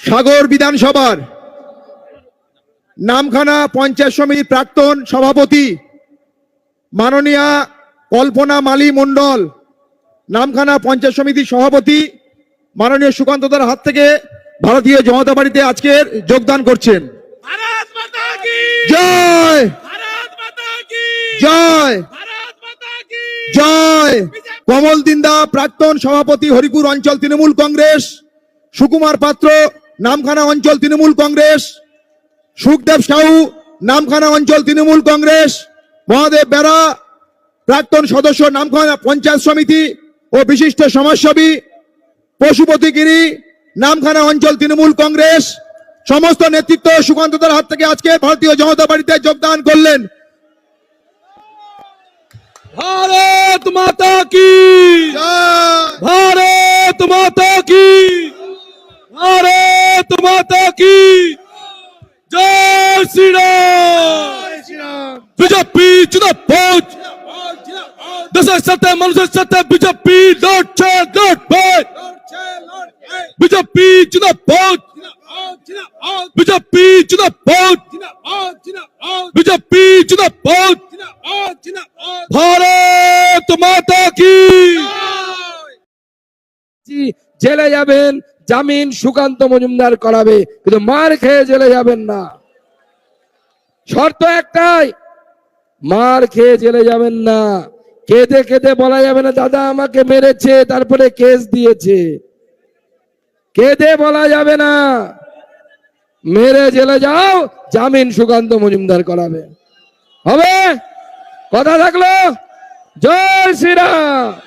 সাগর বিধানসভার নামখানা পঞ্চায়েত সমিতির প্রাক্তন সভাপতি মাননীয়া কল্পনা মালি মণ্ডল নামখানা পঞ্চায়েত সমিতির সভাপতি মাননীয় সুকান্তদার হাত থেকে ভারতীয় জনতা পার্টিতে আজকের যোগদান করছেন। জয়! জয়! জয়! কমল দিন্দা প্রাক্তন সভাপতি হরিপুর অঞ্চল তৃণমূল কংগ্রেস সুকুমার পাত্র নামখানা অঞ্চল তৃণমূল কংগ্রেস। সুখদেব সাহু নামখানা অঞ্চল তৃণমূল কংগ্রেস। মহাদেব বেড়া প্রাক্তন সদস্য নামখানা পঞ্চায়েত সমিতি ও বিশিষ্ট সমাজসেবী পশুপতিগিরি নামখানা অঞ্চল তৃণমূল কংগ্রেস। সমস্ত নেতৃত্ব সুকান্তদের হাত থেকে আজকে ভারতীয় জনতা পার্টিতে যোগদান করলেন। ভারত মাতা কি? ভারত মাতা কি? ভারত ভারত মাতা কি? জয় শ্রীরাম। বিজেপি চিদাপোজ দেশের সাথে মানুষের সাথে বিজেপি লড়ছে লড়বে। বিজেপি চিদাপোজ বিজেপি চিদাপোজ বিজেপি চিদাপোজ ভারত মাতা কি? জেলে যাবেন, জামিন সুকান্ত মজুমদার করাবে, কিন্তু মার খেয়ে জেলে যাবেন না। শর্ত একটাই, মার খেয়ে জেলে যাবেন না। কেঁদে কেঁদে বলা যাবে না, দাদা আমাকে মেরেছে, তারপরে কেস দিয়েছে। কেঁদে বলা যাবে না, মেরে জেলে যাও, জামিন সুকান্ত মজুমদার করাবে। হবে? কথা থাকল? জয় শ্রীরাম!